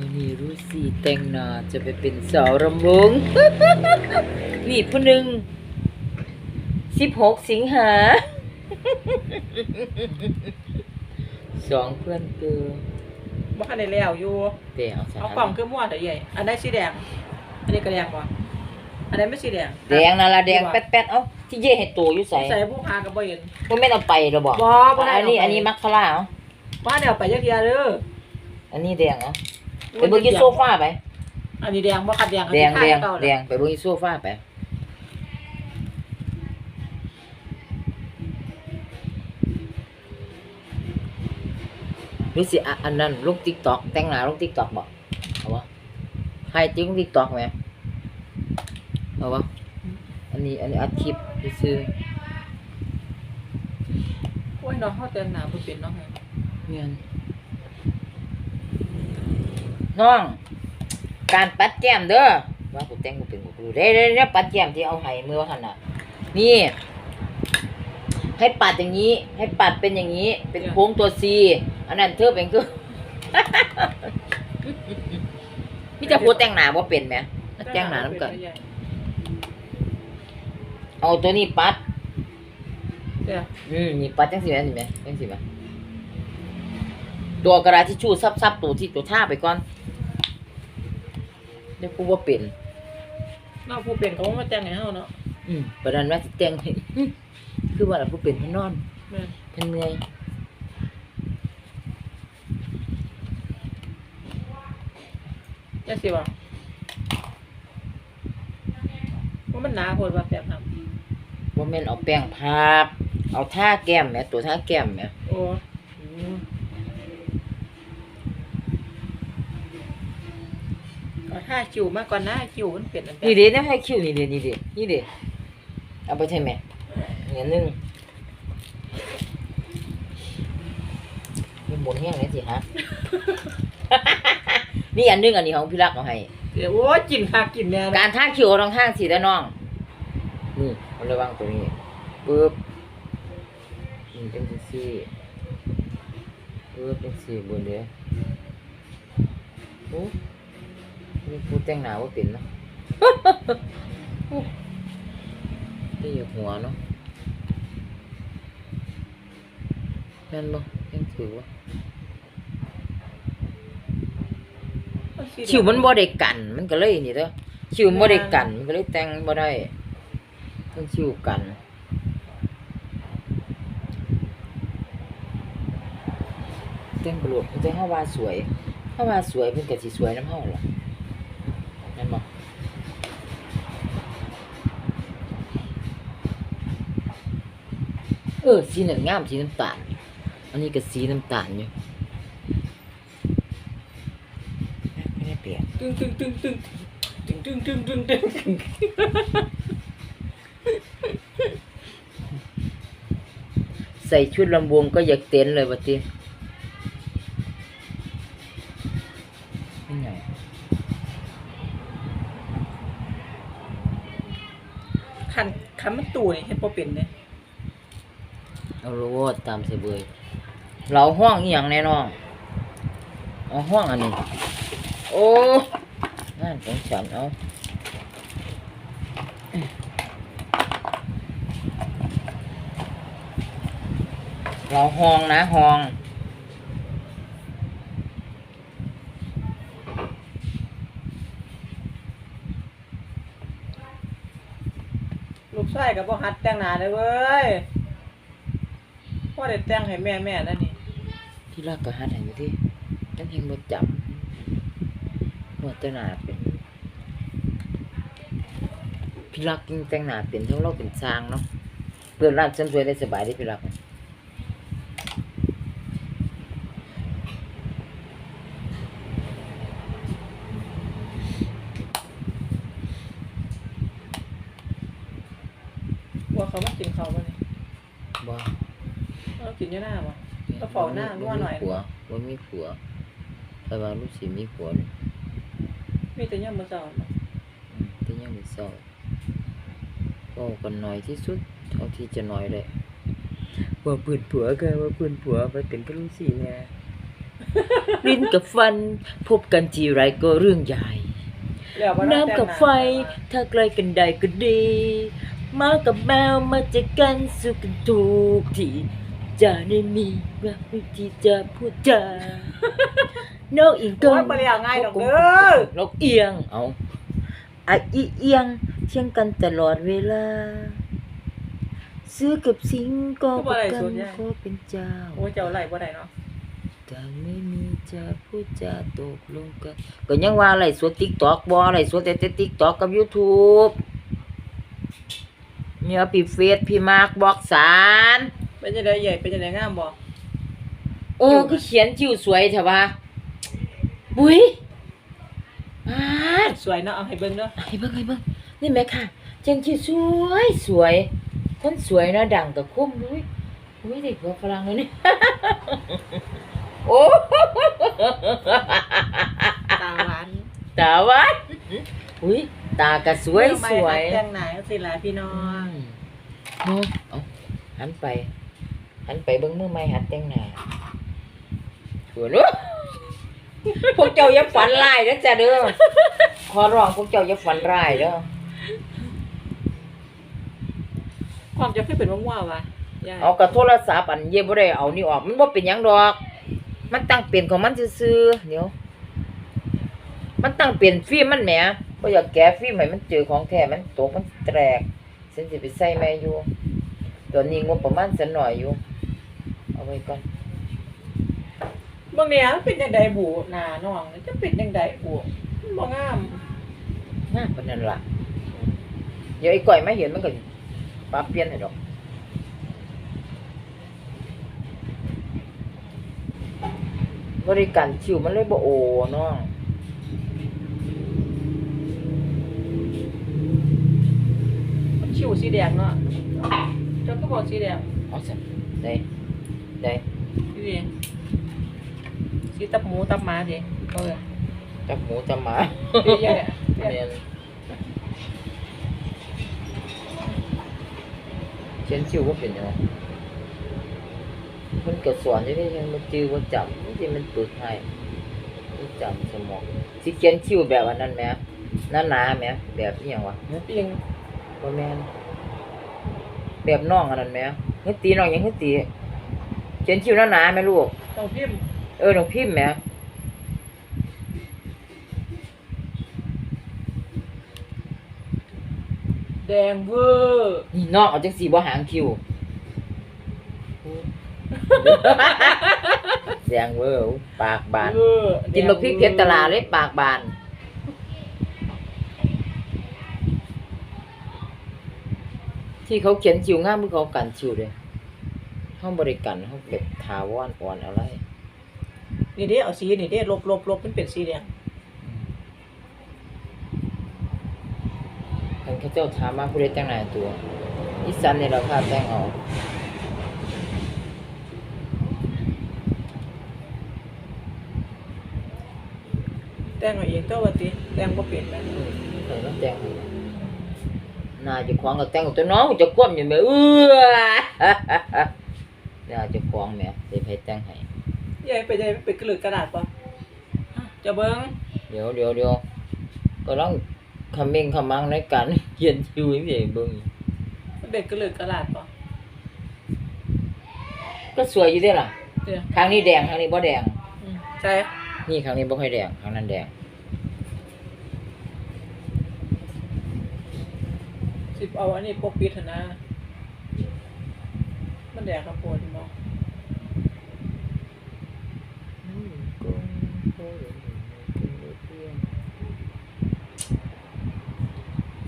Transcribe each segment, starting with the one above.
วันนี้รู้สิแต่งหน้าจะไปเป็นสาวรำวง นี่ผู้หนึ่งสิบหกสิงหา สองเพื่อนเกินบ่คันได้แล้วอยู่เดี๋ยวฉันเอากล่องคือม่วเด้อใหญ่อันใดสีแดง อันนี้ก็แดงบ่อันใดไม่สีแดงแดงนั่นละแดงแป๊ดๆเอ้าที่เย่ให้ตัวอยู่ใส่ใส่ผู้พาก็บ่เห็นก็ไม่ต้องไปหรอบอกบ่บ่ได้อันนี้เอาไป อันนี้มัคคาร่าเอ้าว่าเดี๋ยวไปจักเทียเด้ออันนี้แดงเอ้า ไปเบิ่งที่โซฟาไป อันนี้แดงบ่คันแดงอันแดนี้งท่าแดงเก่าแดงไปเบิ่งที่โซฟาไปรู้สิอะอันนั้นลงติ๊กตอกแต่งหน้าลงติ๊กตอกบอกเอาวะใครจริงติ๊กตอกไหมเอาวะอันนี้อันนี้อัดคลิปซื้อโอ้ยน้องเฮาแต่งหน้าบ่เป็นเนาะแม่เมีย นน้อง การปัดแก้มเด้อว่ากูแต่งกูเป็นกูรู้ได้ได้ได้ปัดแก้มที่เอาให้เมื่อวันน่ะนี่ ให้ปัดอย่างนี้ ให้ปัดเป็นอย่างนี้ เป็นโค้งตัวซีอันนั้นเธอเป็นคือพี่จะพูดแต่งหน้าว่าเป็นไหมแต่งหน้าน้ำกันเอาตัวนี้ปัดเดี๋ยวอืมนี่ปัดจังสิแม่นี่แม่จังสิแม่ตัวกระดาษทิชชู่ซับๆตัวที่ตัวท่าไปก่อน เดี๋ยวกูว่าเป็นน้องผู้เป็นเขามาแต่งให้เฮาเนาะอืมประดันว่าสิแต่งให้คือว่าเราผู้เป็นเพิ่นนอนแม่นเพิ่นเหนื่อยจังซี่บ่ว่ามันหนาโพดว่าแบบนั้นว่าแม่นเอาแป้งพาบเอาท่าแก้มแหม่ตัวท่าแก้มแหม่โอ้ก็ถ้าคิวมาก่อนหน้าคิวมันเป็นอันนี่เด้เนี่ยให้คิวนี่เด้นี่เด้นี่เด้เอาไปใช่ไหมเนี่ยหนึงมันหมุนแห้งเลยสิฮะ นี่อันหนึงอันนี้ของพี่รักเอาให้ เดี๋ยวโอ้ยกินคักกินแน่นะการท่าคิวเอาตรงข้างสิแล้วน้อง นี่เอาระวังตัวนี้ปึ๊บนี่เป็นจังซี่ปึ๊บเป็นสี่บนเดียวโอ้ นี่พูดแต่งหน้าว่าเป็นเนาะโอ้นี่อยู่หัวเนาะแม่นบ่ยังถือว่าคิวมันบ่ได้กัน มันก็เลยนี่เด้อคิวมันบ่ได้กันมันก็เลยแต่งบ่ได้ต้องคิวกันแต่งกระโดดแต่เฮาว่าสวยเฮาว่าสวยเพิ่นก็สิสวยนำเฮาล่ะ แม่นบ่เออสีนั่นงามสีน้ำตาล อันนี้ก็สีน้ำตาลอยู่ไม่ได้เปลี่ยนตึงตึงตึงตึงตึงตึงตึงตึงตึงใส่ชุดลำวงก็อยากเต้นเลยบัดนี้ไม่ไง คันคันมันตู่นี่เฮ็ดบ่เป็นเด้เอาโลดตามเสเบยเราห้องอีหยังแน่นอนเอาห้องอันนี้ โอ้งานของฉันเอาเราห้องนะห้อง ชายกับ่หัดแต่งหน้าเลยเว้ยพ่อได้แต่งให้แม่แม่แล้วนี่ที่รักก็หัดให้อยู่ที่ตั้งเฮงบ่จับหมดแต่หนาเป็นพี่รักกินแต่งหน้าเป็นทั้งเราเป็นช้างเนาะเปิดร้านเสริมสวยได้สบายได้พี่รัก ว่าเขามากินข้าวบ่นี่ บ่ เออกิ นอยู่หน้าบ่ ก็เฝ้าหน้ารั่วหน่อยบ่มีผัวบ่มีผัวแต่ว่าลูกสิมีผัวนี่มีแต่ยามมื้อเช้าเนาะอืมแต่ยังไม่เศร้าเว้ากันน้อยที่สุด เท่าที่จะน้อยได้ว่าเปืนผัวกันว่าเปืนผัวไปเป็นกับลูกสิแน่ ลิ้นกับฟัน พบกันทีไรก็เรื่องใหญ่ แล้วบ่น้ำกับไฟ ถ้าใกล้กันได้ก็ดีหมากับแมวมาเจอกันสุขกันทุกที จะได้มีวิธีจะพูดจานกอีกโอ้ยบ่เลี้ยงง่ายดอกเด้อ นกเอียงเอาอะอีเอียงเที่ยงกันตลอดเวลา ซื้อกับสิงก็ประกันก็เป็นเจ้า โอ้ยเจ้าไหลบ่ได้เนาะแต่ไม่มีจะพูดจะตกลงกันก็ยังว่าอะไรสวดติ๊กตอกบออะไรสวดแต่แต่ติ๊กตอกกับ YouTube เนี่ยพี่เฟสพี่มาร์กบอกสาร เป็นจังไดใหญ่เป็นจังไดงามบ่โอ้ก็เขียนจิวสวยเถอะวะบุ้ยอาดสวยเนาะเอาให้เบิ่งเด้อให้เบิ่งให้เบิ่งนี่แม่ค่ะจังจิวสวยสวย คนสวยเนาะดังกับคุ้มด้วยอุ้ยเด็กหัวฝรั่งเลยนี่ โอ้ตาหวานตาหวานอุ้ยตาก็สวยสวยแต่งหน้าสิล่ะพี่น้องเนาะเอาหันไป หันไปเบิ่งมือไม้หัดแต่งหน้าหัวเนอะพวกเจ้าอย่าฝันร้ายนะจ๊ะเด้อขอร้องพวกเจ้าอย่าฝันร้ายเด้อความจะเคยเป็นม่วงๆว่ะยายเอากระโทรศัพท์อันเย่บ่ได้เอานี่ออก มันบ่เป็นหยังดอก มันตั้งเป็นของมันซื่อๆเดี๋ยว มันตั้งเป็นฟิล์มมันแหมบ่อยากแกะฟิล์มให้มันเจอของแท้มันตกมันแตกฉันสิไปใส่แม่อยู่ตอนนี้งบประมาณสันหน่อยอยู่เอา ไว้ก่อนบางเนี่ยมันเป็นจังไดบูหน้าน้องจะเป็นจังไดบูมันบ่งามน่าปานนั้นล่ะเดี๋ยวไอ้ก้อยมาเห็นมันก็ปรับเปลี่ยนให้ดอกบริการชิวมันเลยบ่โอเนาะชิวสีแดงเนาะเจ้าก็บอกสีแดงเอาสิ ได้ได้สีแดงสีตับหมูตับหมาดิเออจับหมูจับหมาสีใหญ่อะแม่นเขียนชิวบ่เป็นหยังมันก็สอนอยู่ที่มันจื้อบ่จำมันสิมันปึกให้มันจำสมองสิเขียนชิวแบบอันนั้นแหมหนาๆแหมแบบอีหยังวะเปียงบ่แม่นแบบน้องอันนั้นแหมเฮ็ดตีน้องหยังเฮ็ดตี เขียนชิวหนาๆแม่ลูก ต้องพิมพ์เออน้องพิมพ์แหมแดงเวอร์นี่น้องเอาจังสีบ่หางคิวแดงเวอร์ปากบาน เวอร์กินบักพริกเผ็ดตลาเลยปากบาน ที่เขาเขียนชิวงามคือเขากันชิวเลย ห้องบริการห้องแบบทาวอนอ่อนอะไร นี่เด้เอาสีนี่เด้ลบลบลบมันเป็นสีแดงท่านเขาเจ้าถามมาผู้ใดแต่งหน้าตัวอีสันนี่เราพาแต่งเออกแต่งเอาเองเจ้าว่าติแต่งบ่เป็นแบบอืมเออแล้วแต่งให้หน้าเจะคว้าของก็แต่งกับตัวน้องเจะคว่ำอยู่แม่เอื้อ หน้าเจะคว้าของแม่สิให้แต่งให้ยายไปยายไปกระลึกกระดาษป่ะจะเบิ้งเดี๋ยวเดี๋ยวเดี๋ยวก็ต้องคำเมงคำมังในการเขียนคิวให้พี่เบิ่งมันเป็นกระลึกกระดาษป่ะก็สวยอยู่เด้ล่ะเดี๋ยวครั้งนี้แดงครั้งนี้บ่แดง อืมใช่นี่ครั้งนี้บ่ค่อยแดงครั้งนั้นแดง สิบเอาอันนี้ปกปิดเถอะนะมัน แดงข้าวโพดมอง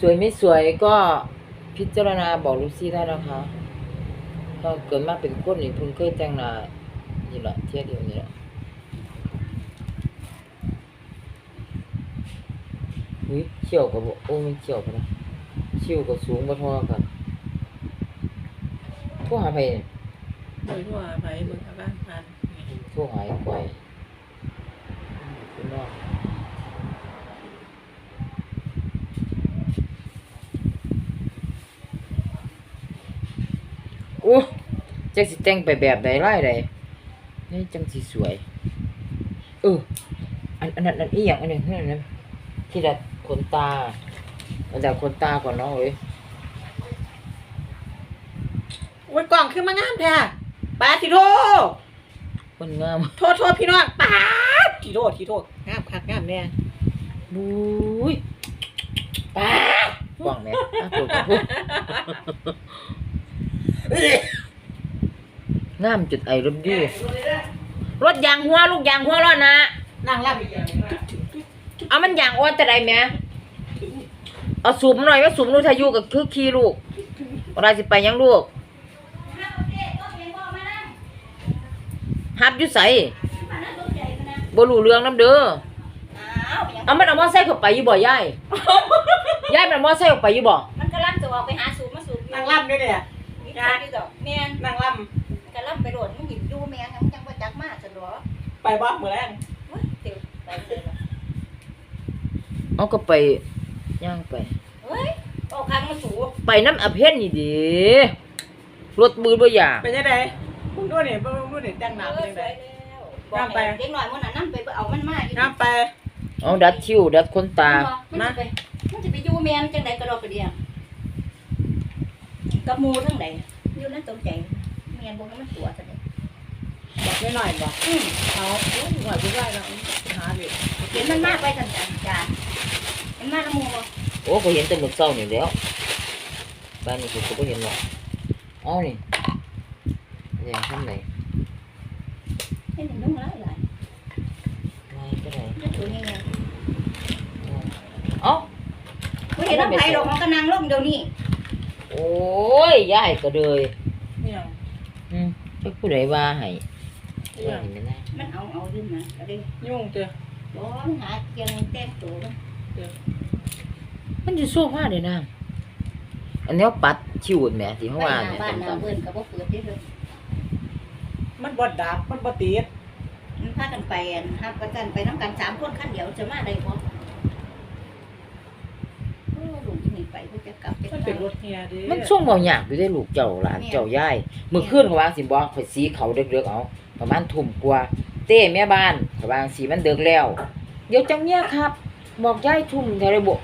สวยไม่สวยก็พิจารณาบอกลูซี่ได้นะคะถ้าเกิดมาเป็นคนนี่เพิ่งเคยแต่งหน้านี่แหละเที่ยเดียวนี่แหละอุ้ยเขียวกับโอ้มันเขียวกันนะชิวกับสูงบ่เท่ากัน โทั่วหาไปเนี่ยโดยทั่วไปเบิ่งอาการทานโทั่วหายไกวพี่น้องโอ้จักสิแต่งไปแบบใดไล่ใดนี่จังสิสวยเอออันอันนั้นอันอีหยังอันหนึงอันนั้นที่ดัดขนตาอันดัดขนตาก่อนเนาะเอ้ย โอ้ยกล่องขึ้นมางามแท้ปาดทีโทคนงามโทษโทษพี่น้องปาดทีโททีโทงามคักงามแน่บุ้ยป้าดกว่างแม่อะพูดก็พูดงามจุดไอรถดีรถยางหัวลูกยางหัวรอดนะนั่งรับเอามันยางอ้วนแต่ใดแม่เอาสูบหน่อยว่าสูบนูทายุกับคือขี้ลูกเวลาสิไปยังลูก ฮับอยู่ใสบ่รู้เรื่องน้ำเด้อเอามันเอามอไซค์เข้าไปอยู่บ่ยายยายมันเอามอไซค์ออกไปอยู่บ่มันก็ลั่นตัวไปหาสูบมาสูบนั่งรับด้วยเนี่ยมีทางที่ดอกแม่นนั่งรับก็ลั่นไปโดดมึงหยิบดูแม่งมึงจังบ่จักมาจังหรอไปบ่มื้อแรงเว้ยเดี๋ยวไปเลยล่ะเอาก็ไปย่างไปเฮ้ยออกข้างมาสูบไปน้ำอเพชรนี่ดิรถมือบ่อยากเป็นจังไดมึงดูนี่เบิ่ งดูนี่แต่งหน้าเอเป็นอจังสไดวยแล้วบอกให้เด็กน้อยมื้อนั้นนำไปเอามันมาอยู่งามไปเอาดัดคิ้วดัดขนตา มันจะไปมันจะไปอยู่แม่นจังไดก็ดอกกระเดียกับหมู่ทั้งใดอยู่นั่นตกใจแม่นบ่ให้มันตัวซะเด้บอกหน่อยๆบ่อืมเอาโอ้ยหน่อยบ่ได้แล้วหาดิเห็นมันมากไปจังจังจ้าเห็นมากละหมู่บ่โอ้ก็เห็นแต่มื้อเช้านี่แหล้วบ้านนี้กูก็บ่เห็นหรอกเอานี่แดงทำไหน เห็นนุ่งหลายหลาย ไม่ก็ได้ จะตัวนี้ไง เอ้า บ่เห็นน้ำไผดอกมันก็นั่งลงเดี๋ยวนี้โอ้ยยายก็เลยเนี่ยอืมจักผู้ใดว่าให้เนี่ว่ายให้แม่นายมันเอาเอาขึ้นมาก็ได้ยุ่งเจ้อร้อนหาเกียงแต่งตัวมันมันสิสู้ว่าได้นางอันนี้ปัดคิ้วแหม่ที่เฮาไปว่าหาเนี่ยบ้านนาตำเบิ่นก็บ่เปิดได้เลยมันบ่ดับมันบ่ติดมันพากันไปอันหาประกันไปนํกันสามคนคันเดียวจะมาได้บ่โอ้ลูกนี่ ไปเพิ่นจะกลับจะมันเป็นรถเฮียดิๆมันช่วงบ่ยากอยู่ได้ลูกเจ้าหลานเจ้ายายมื้อคืนเขาว่าสิบ่ข่อยสีเขาเดึกๆเอา ประมาณทุ่มกว่า เต้แม่บ้านเขาว่าสิมันเดึกแล้ว เดี๋ยวจังเนี้ยครับ บอกยายทุ่มเท่าไรบ่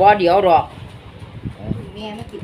บ่เดี๋ยวดอก แม่มากิน